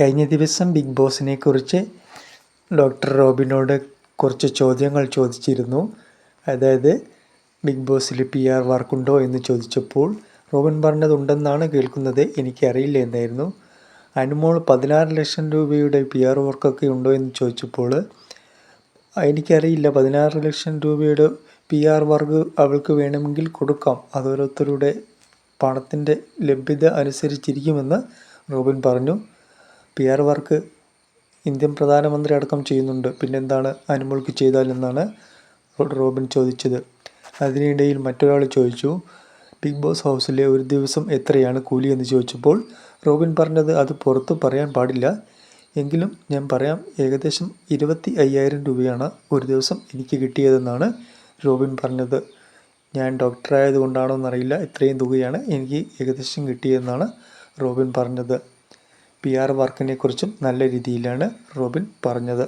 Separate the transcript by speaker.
Speaker 1: കഴിഞ്ഞ ദിവസം ബിഗ് ബോസിനെ കുറിച്ച് ഡോക്ടർ റോബിനോട് കുറച്ച് ചോദ്യങ്ങൾ ചോദിച്ചിരുന്നു. അതായത് ബിഗ് ബോസിൽ പി ആർ വർക്കുണ്ടോ എന്ന് ചോദിച്ചപ്പോൾ റോബിൻ പറഞ്ഞതുണ്ടെന്നാണ് കേൾക്കുന്നത്. എനിക്കറിയില്ല എന്നായിരുന്നു അനുമോൾ പതിനാറ് ലക്ഷം രൂപയുടെ പി ആർ വർക്കൊക്കെ ഉണ്ടോ എന്ന് ചോദിച്ചപ്പോൾ എനിക്കറിയില്ല. പതിനാറ് ലക്ഷം രൂപയുടെ പി ആർ വർക്ക് അവൾക്ക് വേണമെങ്കിൽ കൊടുക്കാം. അത് ഓരോരുത്തരുടെ പണത്തിന്റെ ലഭ്യത അനുസരിച്ചിരിക്കുമെന്ന് റോബിൻ പറഞ്ഞു. പി ആർ വർക്ക് ഇന്ത്യൻ പ്രധാനമന്ത്രി അടക്കം ചെയ്യുന്നുണ്ട്. പിന്നെന്താണ് അനുമോൾക്ക് ചെയ്താലെന്നാണ് റോബിൻ ചോദിച്ചത്. അതിനിടയിൽ മറ്റൊരാൾ ചോദിച്ചു ബിഗ് ബോസ് ഹൗസിലെ ഒരു ദിവസം എത്രയാണ് കൂലി? എന്ന് ചോദിച്ചപ്പോൾ റോബിൻ പറഞ്ഞത് അത് പുറത്ത് പറയാൻ പാടില്ല. എങ്കിലും ഞാൻ പറയാം ഏകദേശം ഇരുപത്തി അയ്യായിരം രൂപയാണ് ഒരു ദിവസം എനിക്ക് കിട്ടിയതെന്നാണ് റോബിൻ പറഞ്ഞത്. ഞാൻ ഡോക്ടറായത് കൊണ്ടാണോ എന്നറിയില്ല ഇത്രയും തുകയാണ് എനിക്ക് ഏകദേശം കിട്ടിയതെന്നാണ് റോബിൻ പറഞ്ഞത്. പി ആർ വർക്കിനെ കുറിച്ചും നല്ല രീതിയിലാണ് റോബിൻ പറഞ്ഞത്.